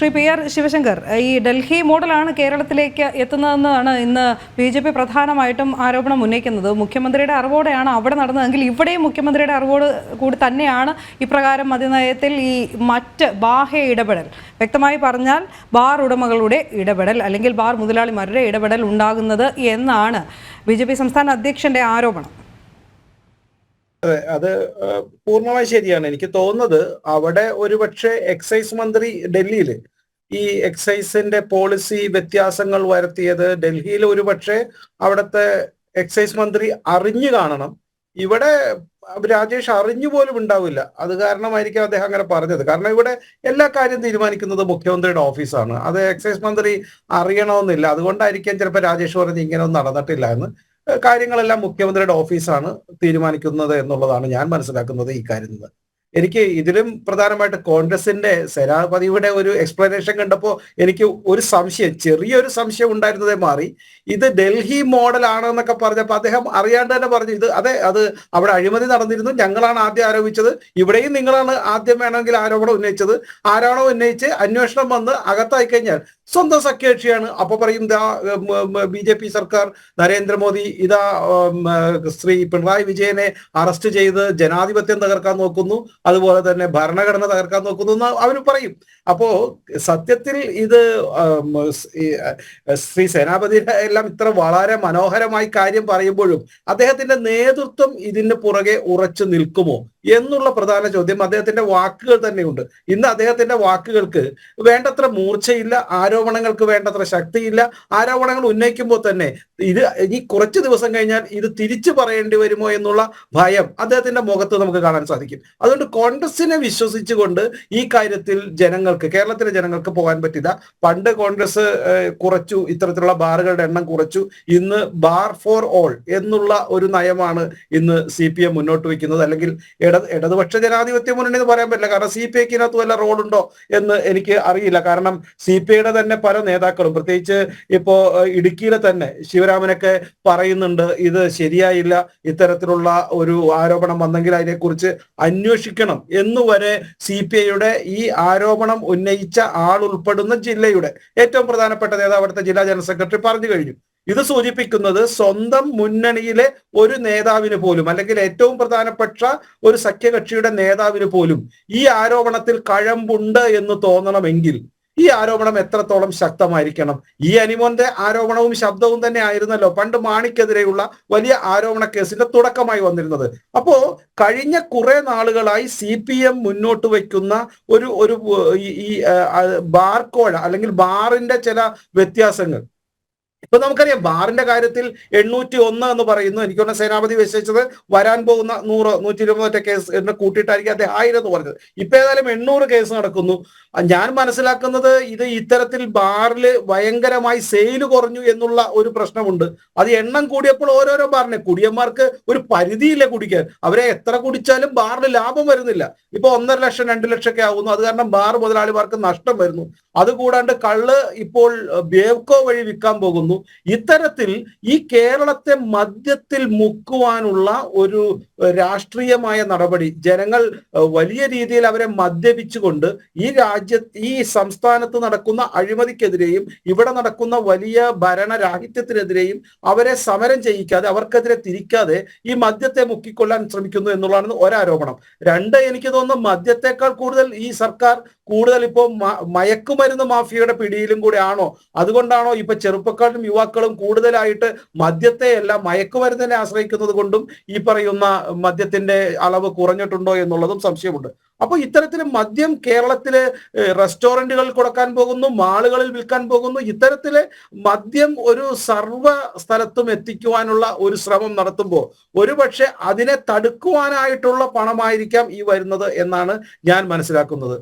Shri P R Sivasankar ഈ ഡൽഹി മോഡലാണ് കേരളത്തിലേക്ക് എത്തുന്നതെന്നാണ് ഇന്ന് ബി ജെ പി പ്രധാനമായിട്ടും ആരോപണം ഉന്നയിക്കുന്നത്. മുഖ്യമന്ത്രിയുടെ അറിവോടെയാണ് അവിടെ നടന്നതെങ്കിൽ ഇവിടെയും മുഖ്യമന്ത്രിയുടെ അറിവോട് കൂടി തന്നെയാണ് ഇപ്രകാരം മതിനയത്തിൽ ഈ മറ്റ് ബാഹ്യ ഇടപെടൽ. വ്യക്തമായി പറഞ്ഞാൽ ബാർ ഉടമകളുടെ ഇടപെടൽ അല്ലെങ്കിൽ ബാർ മുതലാളിമാരുടെ ഇടപെടൽ ഉണ്ടാകുന്നത് എന്നാണ് ബി സംസ്ഥാന അധ്യക്ഷന്റെ ആരോപണം. അതെ അത് പൂർണമായി ശരിയാണ്. എനിക്ക് തോന്നുന്നത് അവിടെ ഒരുപക്ഷെ എക്സൈസ് മന്ത്രി ഡൽഹിയിൽ ഈ എക്സൈസിന്റെ പോളിസി വ്യത്യാസങ്ങൾ വരുത്തിയത് ഡൽഹിയിൽ ഒരുപക്ഷെ അവിടുത്തെ എക്സൈസ് മന്ത്രി അറിഞ്ഞു കാണണം. ഇവിടെ രാജേഷ് അറിഞ്ഞു പോലും ഉണ്ടാവില്ല. അത് കാരണമായിരിക്കും അദ്ദേഹം അങ്ങനെ പറഞ്ഞത്. കാരണം ഇവിടെ എല്ലാ കാര്യം തീരുമാനിക്കുന്നത് മുഖ്യമന്ത്രിയുടെ ഓഫീസാണ്. അത് എക്സൈസ് മന്ത്രി അറിയണമെന്നില്ല. അതുകൊണ്ടായിരിക്കാം ചിലപ്പോൾ രാജേഷ് പറഞ്ഞ് ഇങ്ങനെ ഒന്നും നടന്നിട്ടില്ല എന്ന്. കാര്യങ്ങളെല്ലാം മുഖ്യമന്ത്രിയുടെ ഓഫീസാണ് തീരുമാനിക്കുന്നത് എന്നുള്ളതാണ് ഞാൻ മനസ്സിലാക്കുന്നത് ഈ കാര്യത്തിൽ എനിക്ക് ഇതിലും പ്രധാനമായിട്ട് കോൺഗ്രസിന്റെ സേനാപതിയുടെ ഒരു എക്സ്പ്ലനേഷൻ കണ്ടപ്പോൾ എനിക്ക് ഒരു സംശയം ചെറിയൊരു സംശയം ഉണ്ടായിരുന്നതേ മാറി. ഇത് ഡൽഹി മോഡൽ ആണെന്നൊക്കെ പറഞ്ഞപ്പോൾ അദ്ദേഹം അറിയാണ്ട് തന്നെ പറഞ്ഞു ഇത് അതെ അത് അവിടെ അഴിമതി നടന്നിരുന്നു ഞങ്ങളാണ് ആദ്യം ആരോപിച്ചത് ഇവിടെയും നിങ്ങളാണ് ആദ്യം വേണമെങ്കിൽ ആരോപണം ഉന്നയിച്ചത്. ആരാണോ ഉന്നയിച്ച് അന്വേഷണം വന്ന് അകത്തായി കഴിഞ്ഞാൽ സ്വന്തം സഖ്യകക്ഷിയാണ്. അപ്പൊ പറയും ബി ജെ പി സർക്കാർ നരേന്ദ്രമോദി ഇതാ ശ്രീ പിണറായി വിജയനെ അറസ്റ്റ് ചെയ്ത് ജനാധിപത്യം തകർക്കാൻ നോക്കുന്നു. അതുപോലെ തന്നെ ഭരണഘടന തകർക്കാൻ നോക്കുന്നു എന്ന് അവർ പറയും. അപ്പോ സത്യത്തിൽ ഇത് ശ്രീ സേനാപതി എല്ലാം ഇത്ര വളരെ മനോഹരമായി കാര്യം പറയുമ്പോഴും അദ്ദേഹത്തിന്റെ നേതൃത്വം ഇതിന് പുറകെ ഉറച്ചു നിൽക്കുമോ? എന്നുള്ള പ്രധാന ചോദ്യം അദ്ദേഹത്തിന്റെ വാക്കുകൾ തന്നെയുണ്ട്. ഇന്ന് അദ്ദേഹത്തിന്റെ വാക്കുകൾക്ക് വേണ്ടത്ര മൂർച്ചയില്ല ആരോപണങ്ങൾക്ക് വേണ്ടത്ര ശക്തിയില്ല. ആരോപണങ്ങൾ ഉന്നയിക്കുമ്പോൾ തന്നെ ഇത് ഇനി കുറച്ച് ദിവസം കഴിഞ്ഞാൽ ഇത് തിരിച്ചു പറയേണ്ടി വരുമോ എന്നുള്ള ഭയം അദ്ദേഹത്തിന്റെ മുഖത്ത് നമുക്ക് കാണാൻ സാധിക്കും. അതുകൊണ്ട് കോൺഗ്രസിനെ വിശ്വസിച്ചുകൊണ്ട് ഈ കാര്യത്തിൽ ജനങ്ങൾക്ക് കേരളത്തിലെ ജനങ്ങൾക്ക് പോകാൻ പറ്റില്ല. പണ്ട് കോൺഗ്രസ് കുറച്ചു ഇത്തരത്തിലുള്ള ബാറുകളുടെ എണ്ണം കുറച്ചു. ഇന്ന് ബാർ ഫോർ ഓൾ എന്നുള്ള ഒരു നയമാണ് ഇന്ന് സി മുന്നോട്ട് വയ്ക്കുന്നത്. അല്ലെങ്കിൽ ഇട ഇടതുപക്ഷ ജനാധിപത്യ മുന്നണി എന്ന് പറയാൻ പറ്റില്ല. കാരണം സി പി ഐക്കിനകത്ത് വല്ല റോളുണ്ടോ എന്ന് എനിക്ക് അറിയില്ല. കാരണം സി പി ഐയുടെ തന്നെ പല നേതാക്കളും പ്രത്യേകിച്ച് ഇപ്പോ ഇടുക്കിയിലെ തന്നെ ശിവരാമനൊക്കെ പറയുന്നുണ്ട് ഇത് ശരിയായില്ല ഇത്തരത്തിലുള്ള ഒരു ആരോപണം വന്നെങ്കിൽ അതിനെക്കുറിച്ച് അന്വേഷിക്കണം എന്നുവരെ സി പി ഐയുടെ ഈ ആരോപണം ഉന്നയിച്ച ആൾ ഉൾപ്പെടുന്ന ജില്ലയുടെ ഏറ്റവും പ്രധാനപ്പെട്ട നേതാവ് അവിടുത്തെ ജില്ലാ ജനറൽ സെക്രട്ടറി പറഞ്ഞു കഴിഞ്ഞു. ഇത് സൂചിപ്പിക്കുന്നത് സ്വന്തം മുന്നണിയിലെ ഒരു നേതാവിന് പോലും അല്ലെങ്കിൽ ഏറ്റവും പ്രധാനപ്പെട്ട ഒരു സഖ്യകക്ഷിയുടെ നേതാവിന് പോലും ഈ ആരോപണത്തിൽ കഴമ്പുണ്ട് എന്ന് തോന്നണമെങ്കിൽ ഈ ആരോപണം എത്രത്തോളം ശക്തമായിരിക്കണം? ഈ അനിമോന്റെ ആരോപണവും ശബ്ദവും തന്നെ ആയിരുന്നല്ലോ പണ്ട് മാണിക്കെതിരെയുള്ള വലിയ ആരോപണ കേസിന്റെ തുടക്കമായി വന്നിരുന്നത്. അപ്പോ കഴിഞ്ഞ കുറെ നാളുകളായി സി പി എം മുന്നോട്ട് വയ്ക്കുന്ന ഒരു ഒരു ഈ- ഈ ബാർ കോഴ അല്ലെങ്കിൽ ബാറിന്റെ ചില വ്യത്യാസങ്ങൾ ഇപ്പൊ നമുക്കറിയാം ബാറിന്റെ കാര്യത്തിൽ എണ്ണൂറ്റി ഒന്ന് എന്ന് പറയുന്നു. എനിക്ക് തോന്നുന്നു സേനാപതി വിശ്വസിച്ചത് വരാൻ പോകുന്ന നൂറ് നൂറ്റി ഇരുപതൊറ്റ കേസ് എന്നെ കൂട്ടിയിട്ടായിരിക്കും അദ്ദേഹം ആയിരം എന്ന് പറഞ്ഞത്. ഇപ്പൊ ഏതായാലും എണ്ണൂറ് കേസ് നടക്കുന്നു. ഞാൻ മനസ്സിലാക്കുന്നത് ഇത് ഇത്തരത്തിൽ ബാറിൽ ഭയങ്കരമായി സെയിൽ കുറഞ്ഞു എന്നുള്ള ഒരു പ്രശ്നമുണ്ട്. അത് എണ്ണം കൂടിയപ്പോൾ ഓരോരോ ബാറിനെ കുടിയന്മാർക്ക് ഒരു പരിധിയില്ല കുടിക്കാൻ. അവരെ എത്ര കുടിച്ചാലും ബാറിൽ ലാഭം വരുന്നില്ല. ഇപ്പൊ ഒന്നര ലക്ഷം രണ്ട് ലക്ഷം ഒക്കെ ആവുന്നു. അത് കാരണം ബാർ മുതലാളിമാർക്ക് നഷ്ടം വരുന്നു. അതുകൂടാണ്ട് കള്ള് ഇപ്പോൾ ബേവ്കോ വഴി വിൽക്കാൻ പോകുന്നു. ഇത്തരത്തിൽ ഈ കേരളത്തെ മദ്യത്തിൽ മുക്കുവാനുള്ള ഒരു രാഷ്ട്രീയമായ നടപടി ജനങ്ങൾ വലിയ രീതിയിൽ അവരെ മദ്യപിച്ചുകൊണ്ട് ഈ രാജ്യ ഈ സംസ്ഥാനത്ത് നടക്കുന്ന അഴിമതിക്കെതിരെയും ഇവിടെ നടക്കുന്ന വലിയ ഭരണരാഹിത്യത്തിനെതിരെയും അവരെ സമരം ചെയ്യിക്കാതെ അവർക്കെതിരെ തിരിക്കാതെ ഈ മദ്യത്തെ മുക്കിക്കൊള്ളാൻ ശ്രമിക്കുന്നു എന്നുള്ളതാണ് ഒരാരോപണം. രണ്ട് എനിക്ക് തോന്നുന്നു മദ്യത്തെക്കാൾ കൂടുതൽ ഈ സർക്കാർ കൂടുതൽ ഇപ്പോൾ മയക്കുമരുന്ന് മാഫിയയുടെ പിടിയിലും കൂടെ ആണോ? അതുകൊണ്ടാണോ ഇപ്പൊ ചെറുപ്പക്കാരും യുവാക്കളും കൂടുതലായിട്ട് മദ്യത്തെ അല്ല മയക്കുമരുന്നിനെ ആശ്രയിക്കുന്നത് കൊണ്ടും ഈ പറയുന്ന മദ്യത്തിന്റെ അളവ് കുറഞ്ഞിട്ടുണ്ടോ എന്നുള്ളതും സംശയമുണ്ട്. അപ്പൊ ഇത്തരത്തിൽ മദ്യം കേരളത്തിലെ റെസ്റ്റോറന്റുകളിൽ കൊടുക്കാൻ പോകുന്നു മാളുകളിൽ വിൽക്കാൻ പോകുന്നു ഇത്തരത്തിൽ മദ്യം ഒരു സർവ സ്ഥലത്തും എത്തിക്കുവാനുള്ള ഒരു ശ്രമം നടത്തുമ്പോൾ ഒരുപക്ഷെ അതിനെ തടുക്കുവാനായിട്ടുള്ള പണമായിരിക്കാം ഈ വരുന്നത് എന്നാണ് ഞാൻ മനസ്സിലാക്കുന്നത്.